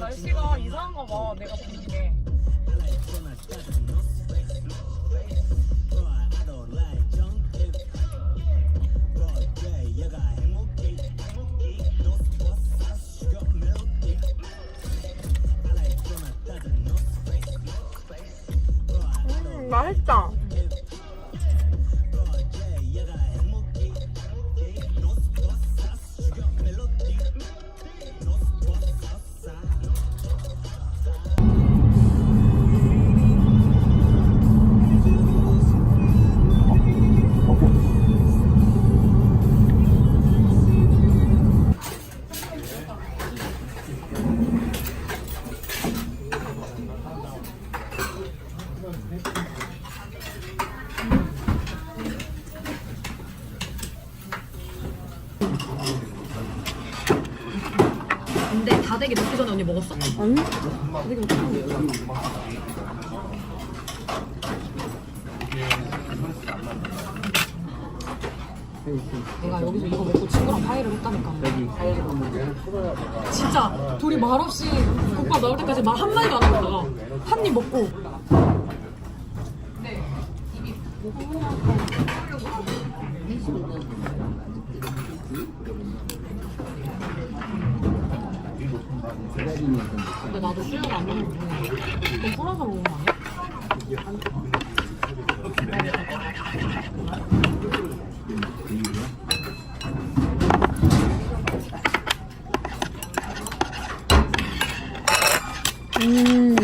날씨가 이상한가 봐. 내가 보는 게. 근데 다대기 넣기 전에 언니 먹었어? 아니? 다대기 먹기 전에. 내가 여기서 이거 먹고 친구랑 파이를 했다니까. 진짜 둘이 말없이 국밥 나올 때까지 말 한마디도 안 하다가 한 입 먹고 근데 나도 수영 안 먹는 중이야. 너 풀어서 먹는 거 아니야? 음.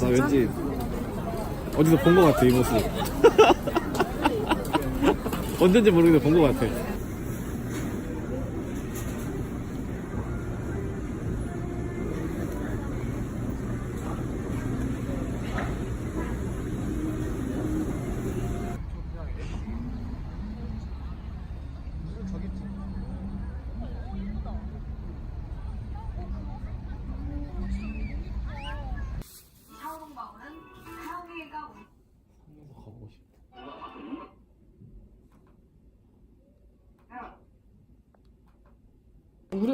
나 왠지 어디서 본 것 같아 이 모습. 언젠지 모르겠는데 본 것 같아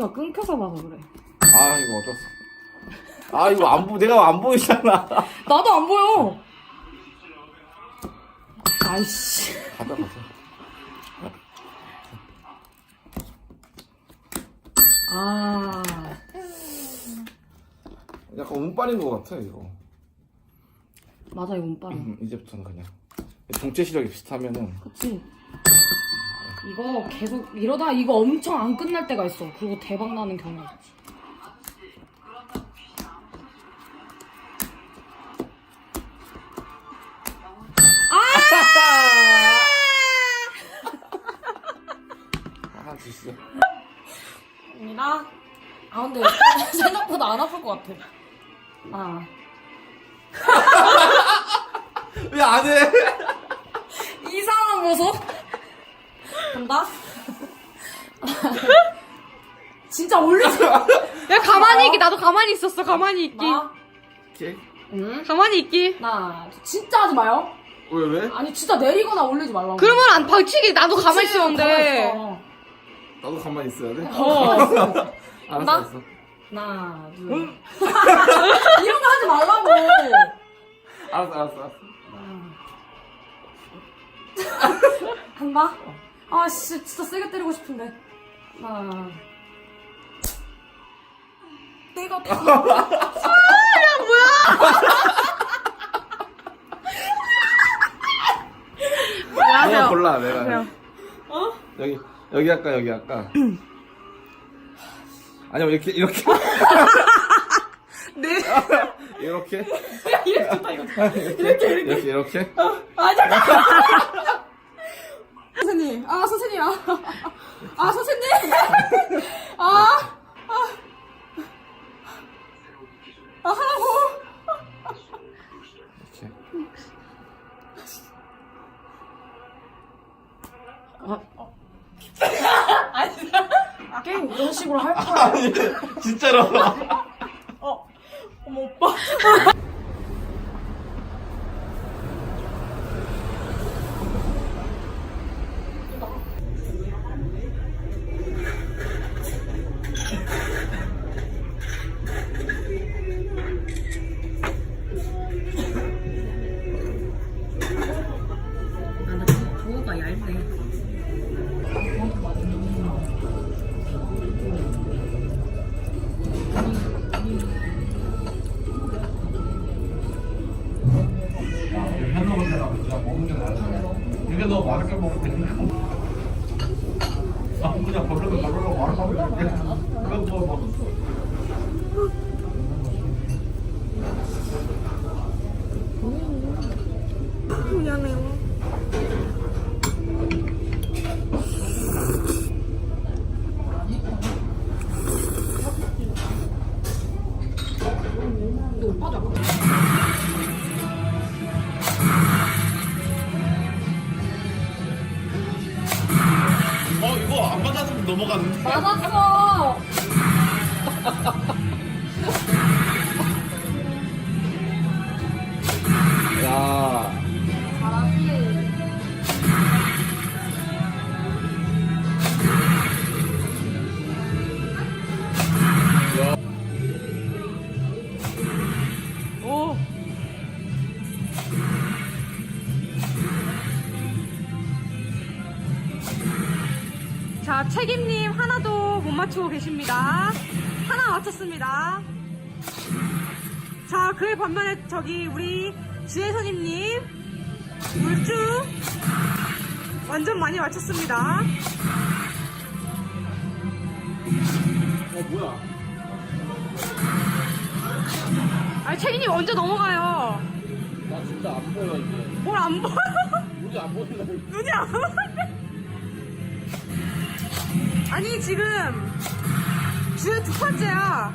우리가 끊겨서 봐서 그래. 아 이거 어쩔 수 아 이거 안 보, 내가 안 보이잖아 나도 안 보여. 아이씨. 가자 가자 아. 약간 운빨인 것 같아 이거 맞아, 이거 운빨이야. 음, 이제부터는 그냥 정체 시력이 비슷하면은 그치? 이거 계속 이러다 이거 엄청 안 끝날 때가 있어. 그리고 대박 나는 경우가 있지. 아 진짜 입니다. 아 근데 생각보다 안 아플 것 같아. 아. 왜 안 해? 이상한 모습? 간다? 진짜 올리지 마. 야, 가만히 있기. 나도 가만히 있었어. 가만히 있기. 나. 오케이 응? 가만히 있기. 나. 진짜 하지 마요. 왜 왜? 아니 진짜 내리거나 올리지 말라고. 그러면 안 박치기. 나도 가만히 있었는데. 가만히 있어. 나도 가만히 있어야 돼? 어. 알았어 나? 알았어 하나, 둘. 이런 거 하지 말라고. 알았어 알았어 알았어 한다? 아, 씨, 진짜 세게 때리고 싶은데. 하나. 내가 다. 내가 골라 내가 여기 여기 할까 여기 할까 아니면 이렇게 이렇게 네. 이렇게 이렇게 좋다, 이거. 이렇게 이렇게 이렇게 아, 잠깐! 선생님, 아, 선생님, 아. 아, 선생님! 아, 아. 아, 하라고. 이렇게 아, 어. 게임 이런 식으로 할 거야. 아니 진짜로. 어머 오빠. 어 이거 안 맞았으면 넘어가는데. 맞았어. 자, 책임님 하나도 못 맞추고 계십니다. 하나 맞췄습니다. 자, 그에 반면에 저기 우리 지혜선임님 물주 완전 많이 맞췄습니다. 어 뭐야? 아, 책임님 언제 넘어가요? 나 진짜 안 보여 이제. 뭘안 보여? 우리 안 보인다. 눈이 안 보여. 아니, 지금 주에 두 번째야.